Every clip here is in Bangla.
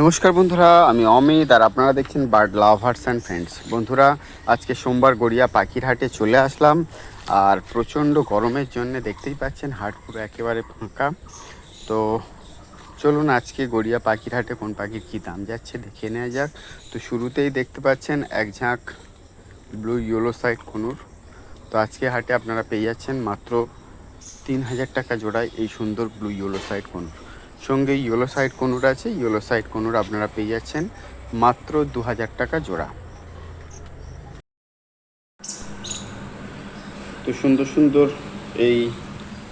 নমস্কার বন্ধুরা, আমি অমিত আর আপনারা দেখছেন বার্ড লাভার্স অ্যান্ড ফ্রেন্ডস বন্ধুরা, আজকে সোমবার গড়িয়া পাখির হাটে চলে আসলাম আর প্রচণ্ড গরমের জন্য দেখতেই পাচ্ছেন হাট পুরো একেবারে ফাঁকা। তো চলুন আজকে গড়িয়া পাখির হাটে কোন পাখির কী দাম যাচ্ছে দেখে নেওয়া যাক। তো শুরুতেই দেখতে পাচ্ছেন এক ঝাঁক ব্লু ইয়েলো সাইড কোনুর। তো আজকে হাটে আপনারা পেয়ে যাচ্ছেন মাত্র তিন হাজার টাকা জোড়ায় এই সুন্দর ব্লু ইয়েলো সাইড কোনুর। সঙ্গে ইয়েলো সাইড কোনুর আছে, ইয়েলো সাইড কোনুর আপনারা পেয়ে যাচ্ছেন। মাত্র দু হাজার টাকা জোড়া। তো সুন্দর সুন্দর এই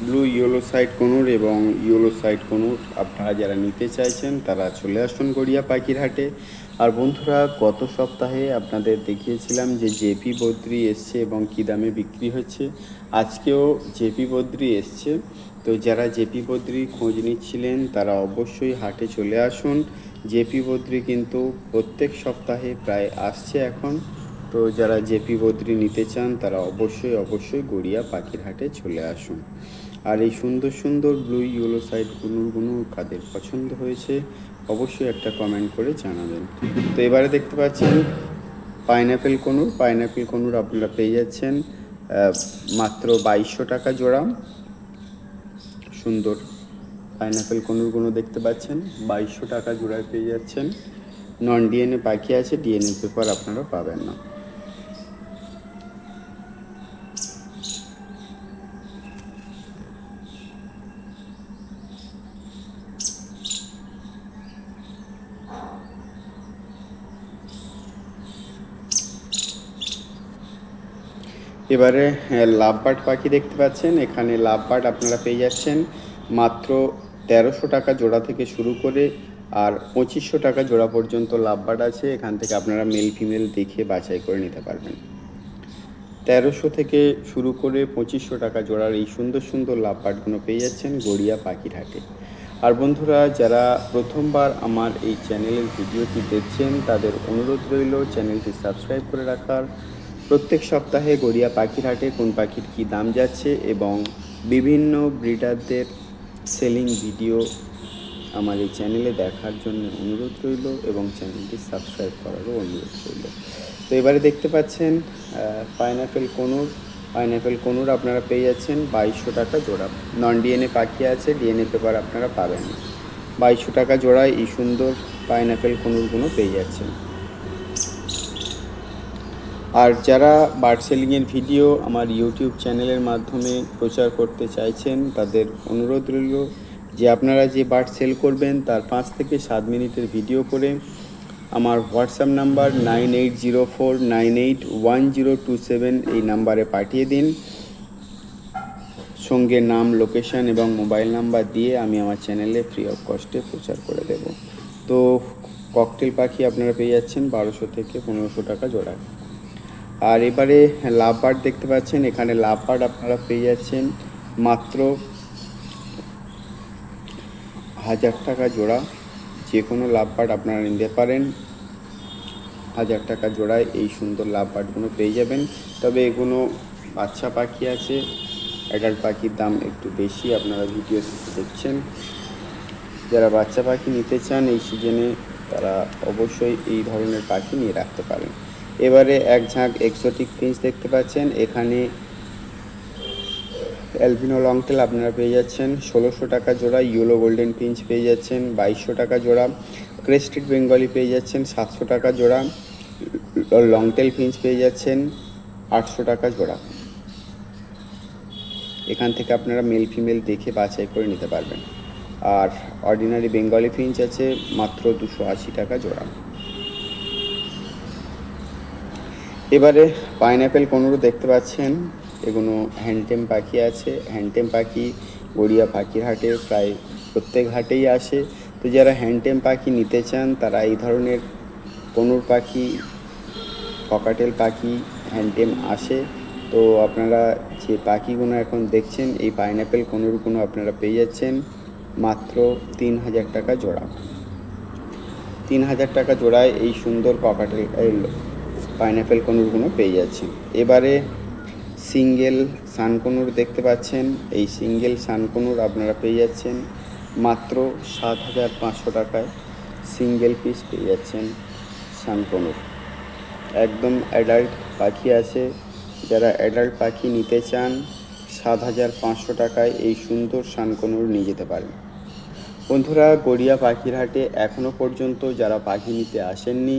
ব্লু ইয়েলো সাইড কোনুর এবং ইয়েলো সাইড কোনুর আপনারা যারা নিতে চাইছেন, তারা চলে আসুন গড়িয়া পাখির হাটে আর বন্ধুরা, গত সপ্তাহে আপনাদের দেখিয়েছিলাম যে জেপি বদ্রি এসছে এবং কী দামে বিক্রি হচ্ছে। আজকেও জেপি বদ্রি এসছে। তো যারা জেপি বদ্রি খোঁজ নিচ্ছিলেন, তারা অবশ্যই হাটে চলে আসুন। জেপি বদ্রি কিন্তু প্রত্যেক সপ্তাহে প্রায় আসছে এখন। তো যারা জেপি বদ্রি নিতে চান, তারা অবশ্যই অবশ্যই গড়িয়া পাখির হাটে চলে আসুন। আর এই সুন্দর সুন্দর ব্লু, ইয়েলো সাইড গুনুরগুলো কাদের পছন্দ হয়েছে, অবশ্যই একটা কমেন্ট করে জানাবেন। তো এবারে দেখতে পাচ্ছেন পাইনঅ্যাপেল কনুর পাইনঅ্যাপেল কনুর আপনারা পেয়ে যাচ্ছেন মাত্র বাইশশো টাকা জোড়া। সুন্দর। পাইনাপেল কনুরগুলো দেখতে পাচ্ছেন, বাইশশো টাকা জোড়ায় পেয়ে যাচ্ছেন। নন ডিএনএ পাখি আছে ডিএনএ পেপার আপনারা পাবেন না। এবারে লাভবার্ড পাখি দেখতে পাচ্ছেন। এখানে লাভবার্ড আপনারা পেয়ে যাচ্ছেন মাত্র তেরোশো টাকা জোড়া থেকে শুরু করে আর পঁচিশশো টাকা জোড়া পর্যন্ত লাভবার্ড আছে। এখান থেকে আপনারা মেল ফিমেল দেখে বাছাই করে নিতে পারবেন। তেরোশো থেকে শুরু করে পঁচিশশো টাকা জোড়ার এই সুন্দর সুন্দর লাভবার্ডগুলো পেয়ে যাচ্ছেন গড়িয়া পাখির হাটে। আর বন্ধুরা, যারা প্রথমবার আমার এই চ্যানেলের ভিডিওটি দেখছেন, তাদের অনুরোধ রইল চ্যানেলটি সাবস্ক্রাইব করে রাখার। প্রত্যেক সপ্তাহে গড়িয়া পাখির হাটে কোন পাখির কী দাম যাচ্ছে এবং বিভিন্ন ব্রিডারদের সেলিং ভিডিও আমার এই চ্যানেলে দেখার জন্য অনুরোধ রইল এবং চ্যানেলটি সাবস্ক্রাইব করারও অনুরোধ রইল। তো এবারে দেখতে পাচ্ছেন পাইনাপেল কোনুর। পাইনাপেল কোনুর আপনারা পেয়ে যাচ্ছেন বাইশশো টাকা জোড়া। নন ডিএনএ পাখি আছে, ডিএনএ পেপার আপনারা পাবেন বাইশশো টাকা জোড়ায় এই সুন্দর পাইনাপেল কোনুরগুলো পেয়ে যাচ্ছেন। আর যারা বার্ড সেলিংয়ের ভিডিও আমার ইউটিউব চ্যানেলের মাধ্যমে প্রচার করতে চাইছেন, তাদের অনুরোধ রইল যে আপনারা যে বার্ড সেল করবেন তার পাঁচ থেকে সাত মিনিটের ভিডিও করে আমার WhatsApp number nine eight zero four nine eight one zero two seven এই নাম্বারে পাঠিয়ে দিন। সঙ্গে নাম লোকেশন এবং মোবাইল নাম্বার দিয়ে আমি আমার চ্যানেলে ফ্রি অফ কস্টে প্রচার করে দেব। তো ককটেল পাখি আপনারা পেয়ে যাচ্ছেন বারোশো থেকে পনেরোশো টাকা জোড়ায়। আর এবারে লাভ বার্ড দেখতে পাচ্ছেন, এখানে লাভ বার্ড আপনারা পেয়ে যাচ্ছেন মাত্র হাজার টাকা জোড়া। যে কোনো লাভ বার্ড আপনারা নিতে পারেন। হাজার টাকা জোড়ায় এই সুন্দর লাভ বার্ডগুলো পেয়ে যাবেন। তবে এগুলো বাচ্চা পাখি আছে অ্যাডাল্ট পাখির দাম একটু বেশি, আপনারা ভিডিও দেখছেন। যারা বাচ্চা পাখি নিতে চান এই সিজনে তারা অবশ্যই এই ধরনের পাখি নিয়ে রাখতে পারেন। এবারে এক ঝাঁক এক্সোটিক ফিঞ্চ দেখতে পাচ্ছেন। এখানে অ্যালবিনো লংটেল আপনারা পেয়ে যাচ্ছেন। ষোলোশো টাকা জোড়া ইয়েলো গোল্ডেন পিঞ্চ পেয়ে যাচ্ছেন। বাইশশো টাকা জোড়া ক্রেস্টেড বেঙ্গলি পেয়ে যাচ্ছেন। সাতশো টাকা জোড়া লংটেল পিঞ্চ পেয়ে যাচ্ছেন। আটশো টাকা জোড়া। এখান থেকে আপনারা মেল ফিমেল দেখে বাছাই করে নিতে পারবেন। আর অর্ডিনারি বেঙ্গলি ফিঞ্চ আছে মাত্র দুশো আশি টাকা জোড়া। এবারে পাইনঅ্যাপেল কোনোরও দেখতে পাচ্ছেন? এগুলো হ্যান্ডটেম পাখি আছে। হ্যান্ডটেম পাখি গড়িয়া পাখির হাটে প্রায় প্রত্যেক হাটেই আসে। তো যারা হ্যান্ডটেম পাখি নিতে চান, তারা এই ধরনের কনুর পাখি, ককাটেল পাখি, হ্যান্ডটেম আসে। তো আপনারা যে পাখিগুলো এখন দেখছেন, এই পাইনঅ্যাপেল কোনুরগুলো আপনারা পেয়ে যাচ্ছেন। মাত্র তিন হাজার টাকা জোড়া। তিন হাজার টাকা জোড়ায় এই সুন্দর ককাটেল পাইনঅ্যাপেল কনুরগুলো পেয়ে যাচ্ছেন এবারে সিঙ্গেল সানকনুর দেখতে পাচ্ছেন। এই সিঙ্গেল সানকনুর আপনারা পেয়ে যাচ্ছেন মাত্র সাত হাজার পাঁচশো টাকায় সিঙ্গেল পিস পেয়ে যাচ্ছেন শানকনুর একদম অ্যাডাল্ট পাখি আছে। যারা অ্যাডাল্ট পাখি নিতে চান, সাত হাজার পাঁচশো টাকায় এই সুন্দর শানকনুর নিয়ে যেতে পারেন। বন্ধুরা, গড়িয়া পাখির হাটে এখনও পর্যন্ত যারা পাখি নিতে আসেননি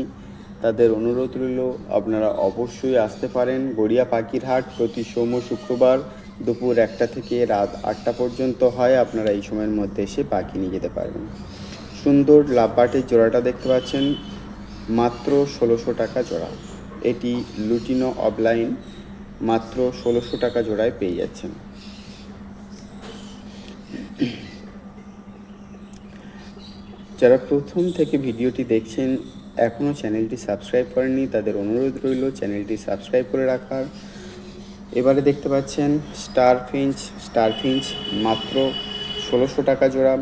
তাদের অনুরোধ রইল, আপনারা অবশ্যই আসতে পারেন গড়িয়া পাখির হাট প্রতি সোম শুক্রবার দুপুর একটা থেকে রাত আটটা পর্যন্ত হয়। আপনারা এই সময়ের মধ্যে এসে পাখি নিয়ে যেতে পারবেন। সুন্দর লাভবাটের জোড়াটা দেখতে পাচ্ছেন, মাত্র ষোলোশো টাকা জোড়া। এটি লুটিনো অফলাইন, মাত্র ষোলোশো টাকা জোড়ায় পেয়ে যাচ্ছেন। যারা প্রথম থেকে ভিডিওটি দেখছেন এখনও চ্যানেলটি সাবস্ক্রাইব করেননি, তাদের অনুরোধ রইল চ্যানেলটি সাবস্ক্রাইব করে রাখার। এবারে দেখতে পাচ্ছেন স্টার ফিঞ্চ স্টার ফিঞ্চ মাত্র ষোলোশো টাকা জোড়া।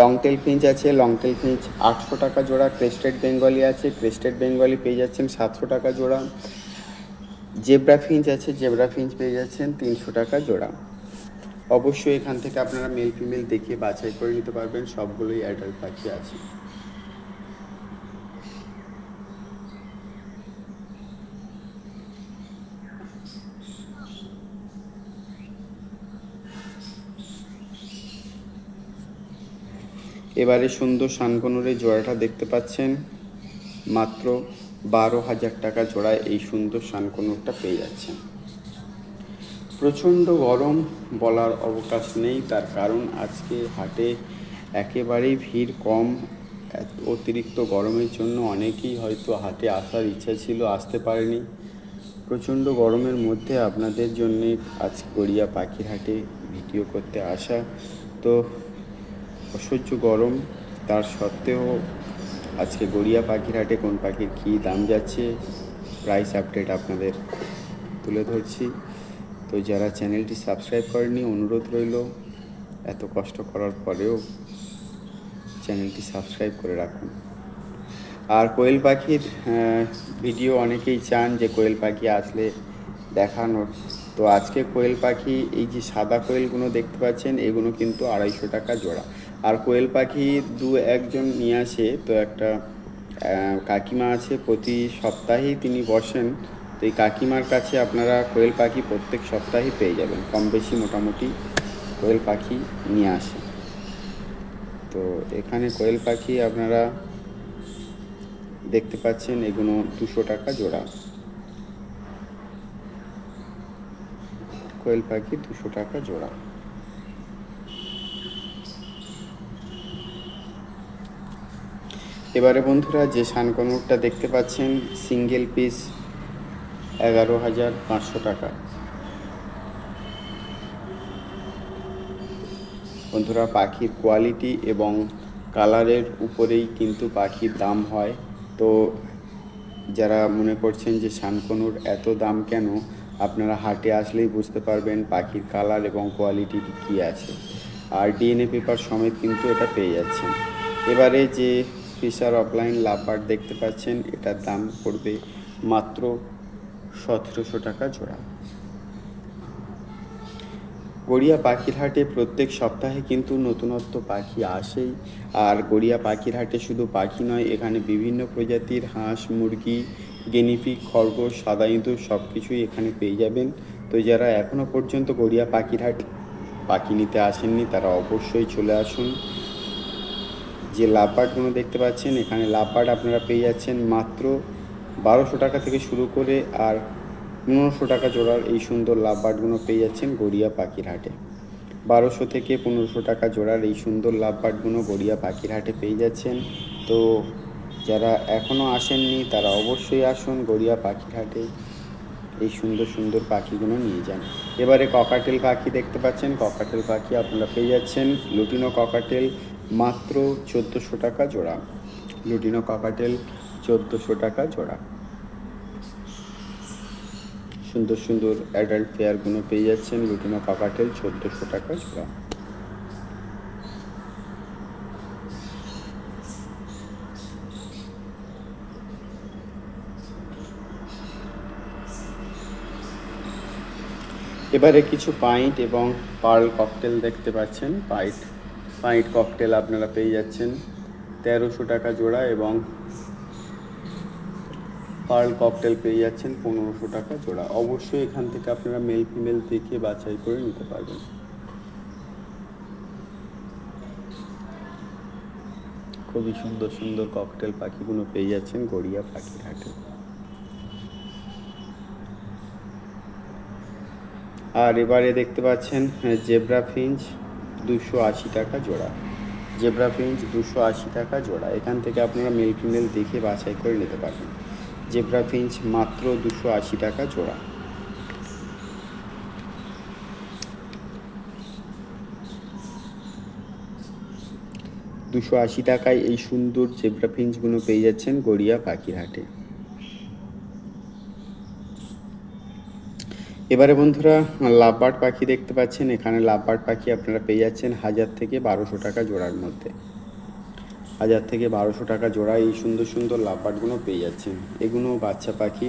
লং টেল ফিঞ্চ আছে লং টেল ফিঞ্চ আটশো টাকা জোড়া। ক্রেস্টেড বেঙ্গলি আছে ক্রেস্টেড বেঙ্গলি পেয়ে যাচ্ছেন সাতশো টাকা জোড়া। জেব্রা ফিঞ্চ আছে জেব্রা ফিঞ্চ পেয়ে যাচ্ছেন তিনশো টাকা জোড়া। অবশ্যই এখান থেকে আপনারা মেল ফিমেল দেখে বাছাই করে নিতে পারবেন, সবগুলোই অ্যাডাল্ট পাখি আছে। এবারে সুন্দর শানকনুরের জোড়াটা দেখতে পাচ্ছেন। মাত্র বারো হাজার টাকা জোড়ায় এই সুন্দর শানকনুরটা পেয়ে যাচ্ছেন। প্রচণ্ড গরম বলার অবকাশ নেই, তার কারণ আজকে হাটে একেবারেই ভিড় কম। অতিরিক্ত গরমের জন্য অনেকেই হয়তো হাটে আসার ইচ্ছা ছিল, আসতে পারেনি। প্রচণ্ড গরমের মধ্যে আপনাদের জন্যে আজ গড়িয়া পাখির হাটে ভিডিও করতে আসা। তো অসহ্য গরম, তার সত্ত্বেও আজকে গড়িয়া পাখির হাটে কোন পাখির কী দাম যাচ্ছে প্রাইস আপডেট আপনাদের তুলে ধরছি। তো যারা চ্যানেলটি সাবস্ক্রাইব করেনি অনুরোধ রইল, এত কষ্ট করার পরেও চ্যানেলটি সাবস্ক্রাইব করে রাখুন। আর কোয়েল পাখির ভিডিও অনেকেই চান যে কোয়েল পাখি আসলে দেখানোর। তো আজকে কোয়েল পাখি, এই যে সাদা কোয়েলগুলো দেখতে পাচ্ছেন, এগুলো কিন্তু আড়াইশো টাকা জোড়া। আর কোয়েল পাখি দু একজন নিয়ে আসে। তো একটা কাকিমা আছে, প্রতি সপ্তাহেই তিনি বসেন। তো এই কাকিমার কাছে আপনারা কোয়েল পাখি প্রত্যেক সপ্তাহেই পেয়ে যাবেন। কম বেশি মোটামুটি কোয়েল পাখি নিয়ে আসে। তো এখানে কোয়েল পাখি আপনারা দেখতে পাচ্ছেন এগুলো দুশো টাকা জোড়া। কোয়েল পাখি দুশো টাকা জোড়া। এবারে বন্ধুরা যে শানকনুরটা দেখতে পাচ্ছেন সিঙ্গেল পিস এগারো হাজার পাঁচশো টাকা। বন্ধুরা, পাখির কোয়ালিটি এবং কালারের উপরেই কিন্তু পাখির দাম হয়। তো যারা মনে করছেন যে শানকনুর এত দাম কেন, আপনারা হাটে আসলেই বুঝতে পারবেন পাখির কালার এবং কোয়ালিটি কী আছে। আর ডিএনএ পেপার সমেত কিন্তু এটা পেয়ে যাচ্ছেন। এবারে যে ফিশার অফলাইন লাভবার দেখতে পাচ্ছেন। এটার দাম পড়বে মাত্র সতেরোশো টাকা জোড়া। গড়িয়া পাখির হাটে প্রত্যেক সপ্তাহে কিন্তু নতুনত্ব পাখি আসেই। আর গড়িয়া পাখির হাটে শুধু পাখি নয়, এখানে বিভিন্ন প্রজাতির হাঁস, মুরগি গেনিপিক খরগোশ, সাদা ইঁদুর সব কিছুই এখানে পেয়ে যাবেন। তো যারা এখনও পর্যন্ত গড়িয়া পাখির হাট পাখি নিতে আসেননি, তারা অবশ্যই চলে আসুন। যে লাভবার্ডগুলো দেখতে পাচ্ছেন, এখানে লাভবার্ড আপনারা পেয়ে যাচ্ছেন মাত্র বারোশো টাকা থেকে শুরু করে আর পনেরোশো টাকা জোড়ার এই সুন্দর লাভবার্ডগুলো পেয়ে যাচ্ছেন গড়িয়া পাখির হাটে বারোশো থেকে পনেরোশো টাকা জোড়ার এই সুন্দর লাভবার্ডগুলো গড়িয়া পাখির হাটে পেয়ে যাচ্ছেন। তো যারা এখনও আসেননি, তারা অবশ্যই আসুন গড়িয়া পাখির হাটে এই সুন্দর সুন্দর পাখিগুলো নিয়ে যান। এবারে ককাটেল পাখি দেখতে পাচ্ছেন। ককাটেল পাখি আপনারা পেয়ে যাচ্ছেন। লুটিনো ককাটেল মাত্র চোদ্দোশো টাকা জোড়া। লুটিনো কাকাটেল চোদ্দোশো টাকা জোড়া। সুন্দর সুন্দর অ্যাডাল্ট পেয়ারগুলো পেয়ে যাচ্ছেন লুটিনো কাকাটেল চোদ্দোশো টাকা জোড়া। এবারে কিছু পাইট এবং পার্ল ককটেল দেখতে পাচ্ছেন পাইট পাইট ককটেল আপনারা পেয়ে যাচ্ছেন। তেরোশো টাকা জোড়া এবং পার্ল ককটেল পেয়ে যাচ্ছেন পনেরোশো টাকা জোড়া। অবশ্যই এখান থেকে আপনারা মেল ফিমেল দেখে বাছাই করে নিতে পারবেন। খুবই সুন্দর সুন্দর ককটেল পাখিগুলো পেয়ে যাচ্ছেন গড়িয়া পাখির হাটে আর এবারে দেখতে পাচ্ছেন জেব্রা ফিঞ্চ। দুশো আশি টাকা জোড়া। জেব্রা ফিঞ্চ দুশো আশি টাকা জোড়া। এখান থেকে আপনারা মেল ফিমেল দেখে বাছাই করে নিতে পারবেন। জেব্রা ফিঞ্চ মাত্র দুশো আশি টাকা জোড়া। দুশো আশি টাকায় এই সুন্দর জেব্রা ফিঞ্চগুলো পেয়ে যাচ্ছেন গড়িয়া পাখির এবারে বন্ধুরা, লাভবার্ড পাখি দেখতে পাচ্ছেন। এখানে লাভবার্ড পাখি আপনারা পেয়ে যাচ্ছেন হাজার থেকে বারোশো টাকা জোড়ার মধ্যে। হাজার থেকে বারোশো টাকা জোড়া এই সুন্দর সুন্দর লাভবার্ডগুলো পেয়ে যাচ্ছেন। এগুলো বাচ্চা পাখি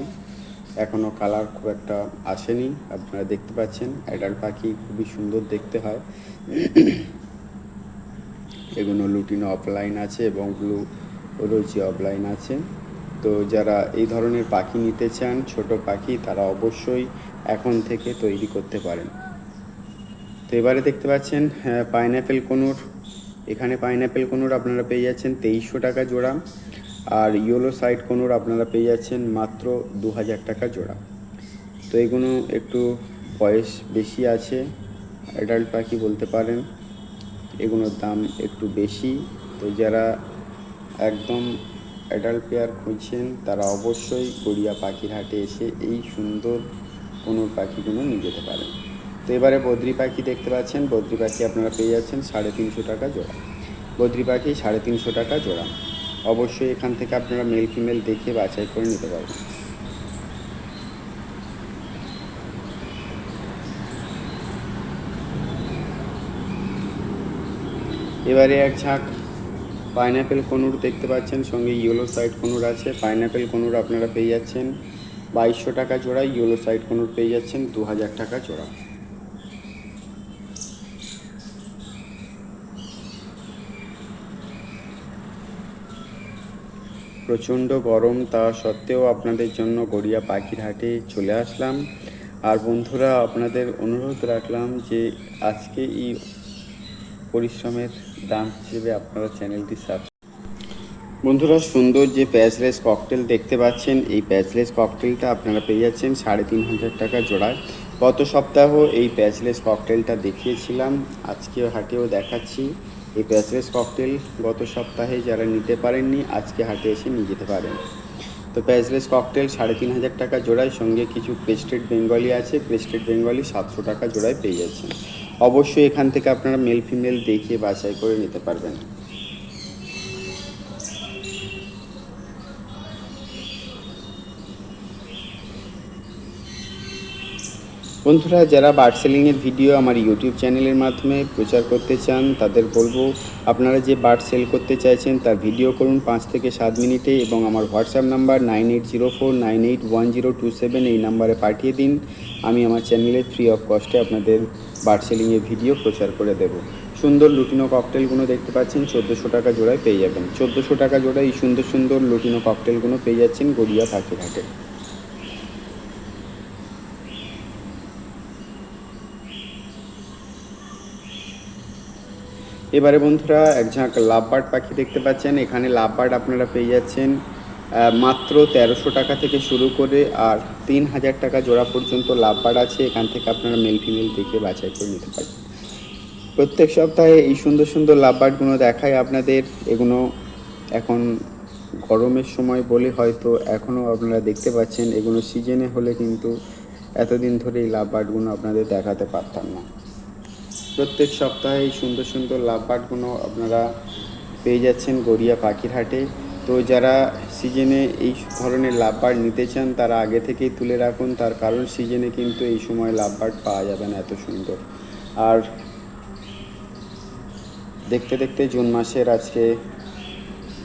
এখনও কালার খুব একটা আসেনি, আপনারা দেখতে পাচ্ছেন। অ্যাডাল্ট পাখি খুবই সুন্দর দেখতে হয়। এগুলো লুটিনো অফলাইন আছে এবং ব্লু রোজি অফলাইন আছে। তো যারা এই ধরনের পাখি নিতে চান, ছোট পাখি, তারা অবশ্যই এখন থেকে তৈরি করতে পারেন। তো এবারে দেখতে পাচ্ছেন পাইনঅ্যাপেল কোনুর, এখানে পাইনঅ্যাপেল কোনুর আপনারা পেয়ে যাচ্ছেন তেইশশো টাকা জোড়া আর ইয়েলো সাইড কোনুর আপনারা পেয়ে যাচ্ছেন মাত্র দু হাজার টাকা জোড়া। তো এগুলো একটু বয়স বেশি আছে অ্যাডাল্ট পাখি বলতে পারেন এগুলোর দাম একটু বেশি। তো যারা একদম অ্যাডাল্ট পেয়ার খুঁজছেন, তারা অবশ্যই গড়িয়া পাখির হাটে এসে এই সুন্দর কোনো পাখিগুলো নিয়ে যেতে পারেন তো এবারে বদ্রি পাখি দেখতে পাচ্ছেন, বদ্রি পাখি আপনারা পেয়ে যাচ্ছেন সাড়ে তিনশো টাকা জোড়া। বদ্রি পাখি সাড়ে তিনশো টাকা জোড়া। অবশ্যই এখান থেকে আপনারা মেল ফিমেল দেখে বাছাই করে নিতে পারবেন। এবারে এক ঝাঁক পাইনঅ্যাপেল কনুর দেখতে পাচ্ছেন, সঙ্গে ইয়েলো সাইড কনুর আছে। পাইনঅ্যাপেল কনুর আপনারা পেয়ে যাচ্ছেন বাইশশো টাকা জোড়া ইয়েলো সাইড কনুর পেয়ে যাচ্ছেন দু হাজার টাকা জোড়া। প্রচণ্ড গরম, তা সত্ত্বেও আপনাদের জন্য গড়িয়া পাখির হাটে চলে আসলাম। আর বন্ধুরা, আপনাদের অনুরোধ রাখলাম যে আজকে এই পরিশ্রমের দাম হিসেবে আপনারা চ্যানেলটি সাবস্ক্রাইব বন্ধুরা, সুন্দর যে প্যাচলেস ককটেল দেখতে পাচ্ছেন, এই প্যাচলেস ককটেলটা আপনারা পেয়ে যাচ্ছেন সাড়ে তিন হাজার টাকা জোড়ায়। গত সপ্তাহ এই প্যাচলেস ককটেলটা দেখিয়েছিলাম আজকে হাটেও দেখাচ্ছি। এই প্যাচলেস ককটেল গত সপ্তাহে যারা নিতে পারেননি, আজকে হাটে এসে নিয়ে যেতে পারেন। তো প্যাচলেস ককটেল সাড়ে তিন হাজার টাকা জোড়ায়, সঙ্গে কিছু ক্রেস্টেড বেঙ্গলি আছে ক্রেস্টেড বেঙ্গলি সাতশো টাকা জোড়ায় পেয়ে যাচ্ছেন। অবশ্যই এখান থেকে আপনারা মেল ফিমেল দেখে বাছাই করে নিতে পারবেন। বন্ধুরা, যারা বার্ড সেলিংয়ের ভিডিও আমার ইউটিউব চ্যানেলের মাধ্যমে প্রচার করতে চান, তাদের বলব, আপনারা যে বার্ড সেল করতে চাইছেন, তার ভিডিও করুন পাঁচ থেকে সাত মিনিটে এবং আমার WhatsApp number nine eight zero four, nine eight one zero two seven এই নাম্বারে পাঠিয়ে দিন। আমি আমার চ্যানেলে ফ্রি অফ কস্টে আপনাদের বার্ড সেলিংয়ের ভিডিও প্রচার করে দেব। সুন্দর লুটিনো ককটেলগুলো দেখতে পাচ্ছেন, চোদ্দোশো টাকা জোড়ায় পেয়ে যাবেন। চোদ্দোশো টাকা জোড়ায় এই সুন্দর সুন্দর লুটিনো ককটেলগুলো পেয়ে যাচ্ছেন গড়িয়া পাখির হাটে। এবারে বন্ধুরা, এক ঝাঁক লাভবার্ড পাখি দেখতে পাচ্ছেন। এখানে লাভবার্ড আপনারা পেয়ে যাচ্ছেন মাত্র তেরোশো টাকা থেকে শুরু করে আর তিন হাজার টাকা জোড়া পর্যন্ত লাভবার্ড আছে। এখান থেকে আপনারা মেল ফিমেল দেখে বাছাই করে নিতে পারেন। প্রত্যেক সপ্তাহে এই সুন্দর সুন্দর লাভবার্ডগুলো দেখায় আপনাদের। এগুলো এখন গরমের সময় বলে হয়তো এখনও আপনারা দেখতে পাচ্ছেন, এগুলো সিজনে হলে কিন্তু এতদিন ধরে এই লাভবার্ডগুলো আপনাদের দেখাতে পারতাম না। প্রত্যেক সপ্তাহে এই সুন্দর সুন্দর লাভবার্ডগুলো আপনারা পেয়ে যাচ্ছেন গড়িয়া পাখির হাটে তো যারা সিজনে এই ধরনের লাভবার্ড নিতে চান, তারা আগে থেকেই তুলে রাখুন। তার কারণ সিজনে কিন্তু এই সময় লাভবার্ড পাওয়া যাবে না এত সুন্দর। আর দেখতে দেখতে জুন মাসের আজকে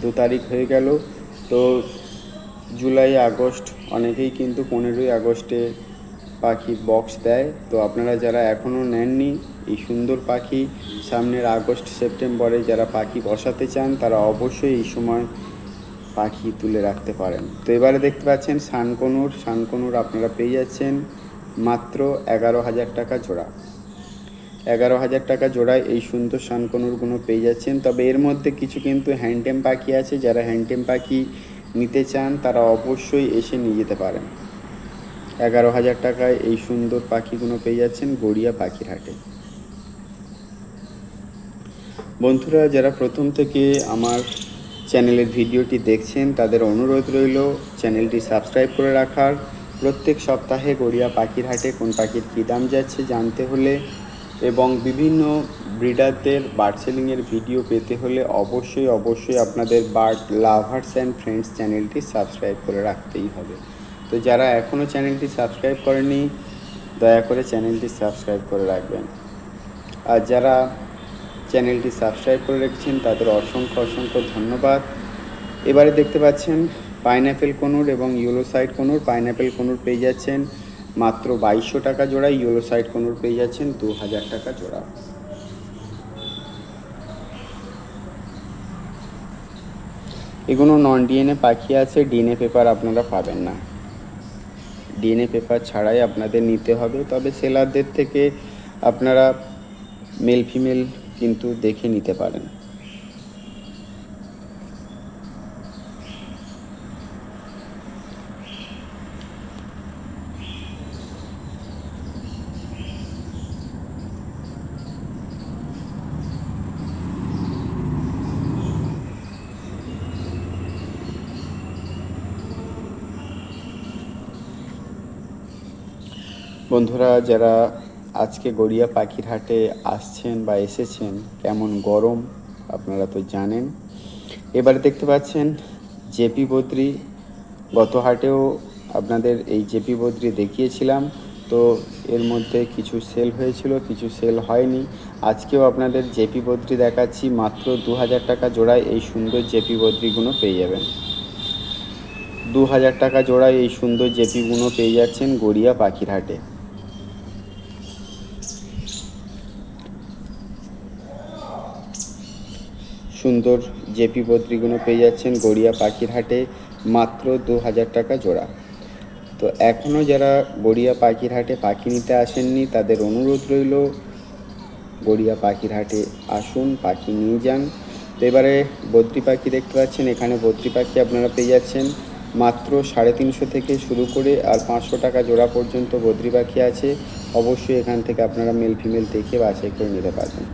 দু তারিখ হয়ে গেল। তো জুলাই, আগস্ট অনেকেই কিন্তু পনেরোই আগস্টে পাখি বক্স দেয়। তো আপনারা যারা এখনও নেননি এই সুন্দর পাখি সামনের আগস্ট সেপ্টেম্বরে যারা পাখি বসাতে চান, তারা অবশ্যই এই সময় পাখি তুলে রাখতে পারেন। তো এবারে দেখতে পাচ্ছেন শানকনুর শানকনুর আপনারা পেয়ে যাচ্ছেন মাত্র এগারো হাজার টাকা জোড়া। এগারো হাজার টাকা জোড়ায় এই সুন্দর শানকনুরগুলো পেয়ে যাচ্ছেন। তবে এর মধ্যে কিছু কিন্তু হ্যান্ডটেম পাখি আছে। যারা হ্যান্ডটেম পাখি নিতে চান, তারা অবশ্যই এসে নিয়ে যেতে পারেন। এগারো হাজার টাকায় এই সুন্দর পাখিগুলো পেয়ে যাচ্ছেন গড়িয়া পাখির হাটে। বন্ধুরা, যারা প্রথম থেকে আমার চ্যানেলের ভিডিওটি দেখছেন, তাদের অনুরোধ রইল চ্যানেলটি সাবস্ক্রাইব করে রাখার। প্রত্যেক সপ্তাহে গড়িয়া পাখির হাটে কোন পাখির কী দাম যাচ্ছে জানতে হলে এবং বিভিন্ন ব্রিডারদের বার্ড সেলিংয়ের ভিডিও পেতে হলে অবশ্যই অবশ্যই আপনাদের বার্ড লাভার্স অ্যান্ড ফ্রেন্ডস চ্যানেলটি সাবস্ক্রাইব করে রাখতেই হবে। তো যারা এখনও চ্যানেলটি সাবস্ক্রাইব করেনি দয়া করে চ্যানেলটি সাবস্ক্রাইব করে রাখবেন। আর যারা চ্যানেলটি সাবস্ক্রাইব করে রেখেছেন, তাদের অসংখ্য অসংখ্য ধন্যবাদ। এবারে দেখতে পাচ্ছেন পাইনঅ্যাপেল কনুর এবং yellow side conure. Pineapple conure পেয়ে যাচ্ছেন মাত্র বাইশশো টাকা জোড়া ইয়েলো সাইড কনুর পেয়ে যাচ্ছেন দু হাজার টাকা জোড়া। এগুলো নন ডিএনএ পাখি আছে ডিএনএ পেপার আপনারা পাবেন না। ডিএনএ পেপার ছাড়াই আপনাদের নিতে হবে, তবে সেলারদের থেকে আপনারা মেল ফিমেল কিন্তু দেখে নিতে পারেন। বন্ধুরা যারা আজকে গড়িয়া পাখির হাটে আসছেন বা এসেছেন, কেমন গরম আপনারা তো জানেন। এবারে দেখতে পাচ্ছেন জেপি বদ্রি, গত হাটেও আপনাদের এই জেপি বদ্রি দেখিয়েছিলাম। তো এর মধ্যে কিছু সেল হয়েছিল, কিছু সেল হয়নি। আজকেও আপনাদের জেপি বদ্রি দেখাচ্ছি, মাত্র দু হাজার টাকা জোড়ায় এই সুন্দর জেপি বদ্রিগুলো পেয়ে যাবেন। দু হাজার টাকা জোড়ায় এই সুন্দর জেপিগুলো পেয়ে যাচ্ছেন গড়িয়া পাখির হাটে সুন্দর জেপি বদ্রিগুলো পেয়ে যাচ্ছেন গড়িয়া পাখির হাটে মাত্র দু হাজার টাকা জোড়া। তো এখনও যারা গড়িয়া পাখির হাটে পাখি নিতে আসেননি, তাদের অনুরোধ রইল, গড়িয়া পাখির হাটে আসুন, পাখি নিয়ে যান। তো এবারে বদ্রি পাখি দেখতে পাচ্ছেন, এখানে বদ্রি পাখি আপনারা পেয়ে যাচ্ছেন মাত্র সাড়ে তিনশো থেকে শুরু করে আর পাঁচশো টাকা জোড়া পর্যন্ত বদ্রি পাখি আছে। অবশ্যই এখান থেকে আপনারা মেল ফিমেল দেখে বাছাই করে নিতে পারবেন।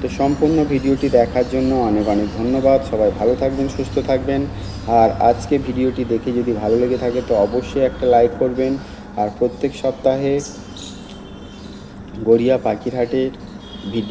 তো সম্পূর্ণ ভিডিওটি দেখার জন্য অনেক অনেক ধন্যবাদ। সবাই ভালো থাকবেন, সুস্থ থাকবেন। আর আজকে ভিডিওটি দেখে যদি ভালো লেগে থাকে, তো অবশ্যই একটা লাইক করবেন। আর প্রত্যেক সপ্তাহে গড়িয়া পাখিরহাটের ভিডিও